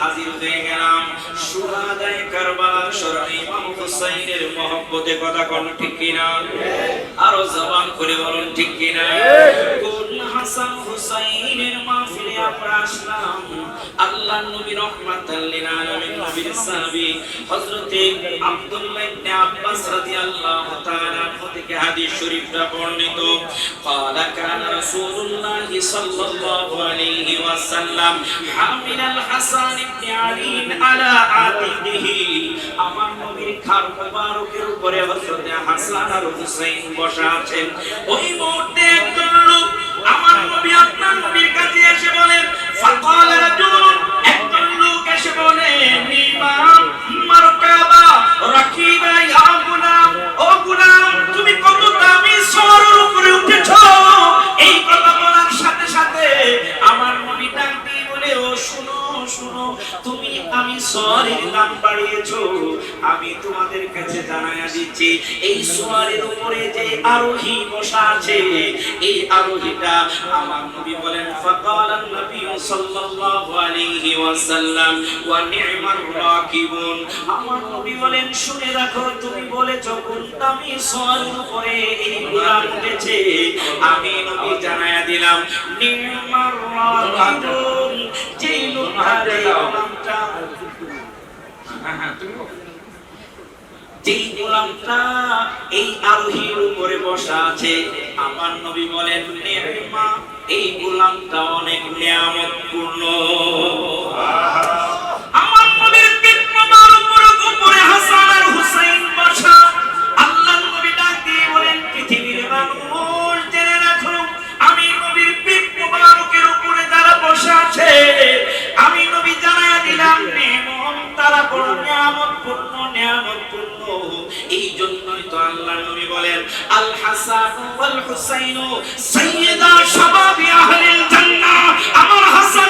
হাজির হয়ে গেলাম সুহাদায়ে কারবালার স্মরণে ইমাম হুসাইনের মহব্বতে কথা কোন ঠিক কিনা আরো জবান করে বলুন ঠিক কিনা কোন হাসান হুসাইনের মাহফিলে আমরা আসলাম আল্লাহ নবী রহমাতাল লিল আলামিন নবীর সাহাবী হযরতে আব্দুল্লাহ ইবনে আব্বাস রাদিয়াল্লাহু তাআলা থেকে হাদিস শরীফটা বর্ণিত قال كان رسول الله صلى الله عليه وسلم হাসান ইবনে আলী আলা আতিহি আমার নবীর খার মুবারকের উপরে হযরত হাসান আর হুসাইন বসা আছেন। ওই মুহূর্তে একজন লোক আমার নবী আপনার নবীর কাছে এসে বলেন আমি তোমাদের কাছে জানায়া দিচ্ছি এই সওয়ারের উপরে যে আরোহী বসা আছে এই আরোহীটা আমার নবী বলেন ফাকালান নবী সাল্লাল্লাহু আলাইহি ওয়াসাল্লাম ওয়া নি'মার রাকিবুন। আমার নবী বলেন শুনে রাখো তুমি বলেছ কোন দামি সওয়ারের উপরে এই গোলাম উঠেছে। আমি নবী জানায়া দিলাম নি'মার রাকিবুন। যেই লোকটা যেই গোলামটা হ্যাঁ হ্যাঁ তুমি গোলামটা এই আরোহীর উপরে বসা আছে। আমার নবী বলেন এই গোলামটা অনেক নিয়ামতপূর্ণ। বড় এই জন্যই তো আল্লাহ নবী বলেন, আল হাসান ওয়াল হুসাইন, সাইয়্যিদা শাবাবি আহলিল জান্নাহ। আমার হাসান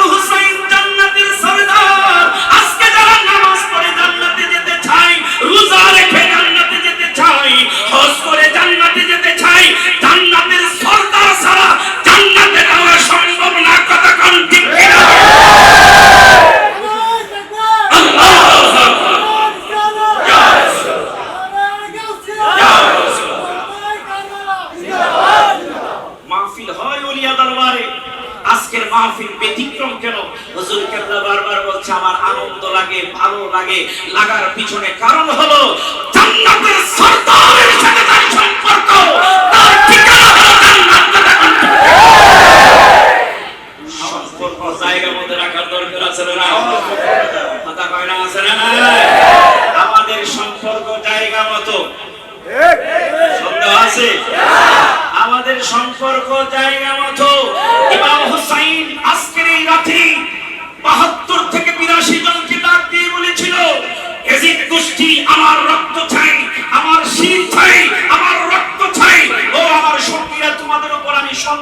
হুজুর কেবলা বারবার বলছে, আমার আনন্দ লাগে, ভালো লাগে, লাগার পিছনে কারণ হলো জান্নাতের সরদারের সাথে তার সম্পর্ক। তার ঠিকানা হলো সম্পর্ক, জায়গা মধ্যে রাখার দরকার আছে না কথা কয় না আছে না আমাদের সম্পর্ক জায়গা মতো। সন্দেহ আছে? আমাদের সম্পর্ক জায়গা মতো।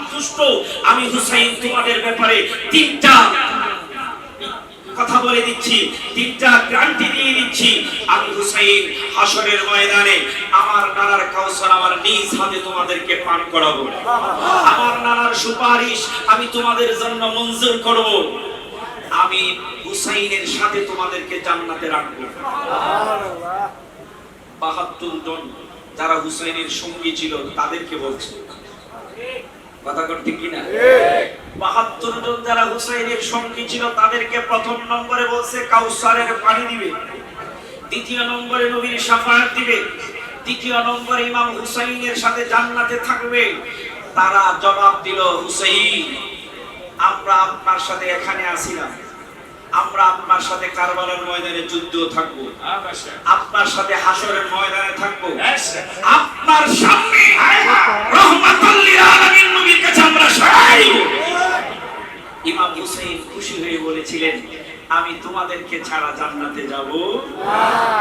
সন্তুষ্ট। আমি হুসাইন, তোমাদের ব্যাপারে তিনটা কথা বলে দিচ্ছি, তিনটা গ্রান্টি দিয়ে দিচ্ছি। আমি হুসাইন হাসরের ময়দানে আমার নানার কাউসার আমার নিজ হাতে তোমাদেরকে পান করাবো। আমার নানার সুপারিশ আমি তোমাদের জন্য মঞ্জুর করব। আমি হুসাইনের সাথে তোমাদেরকে জান্নাতে রাখব। বাহাত্তর জন যারা হুসাইনের সঙ্গী ছিল, তাদেরকে বলছে কথা করতে কিনা বাহাত্তর জন যারা হুসাইনের সঙ্গী ছিল তাদেরকে প্রথম নম্বরে বলছে কাউসারের পানি দিবে। দ্বিতীয় নম্বরে নবীর সাফায়াত দিবে। তৃতীয় নম্বরে ইমাম হুসাইনের সাথে জান্নাতে থাকবে। তারা জবাব দিল হুসাইন আমরা আপনার সাথে এখানে আসিলাম আমরা আপনার সাথে কারবালার ময়দানে যুদ্ধ থাকব। আপনার সাথে হাসরের ময়দানে থাকব। আপনার সামনে আমি তোমাদেরকে ছাড়া জান্নাতে যাব।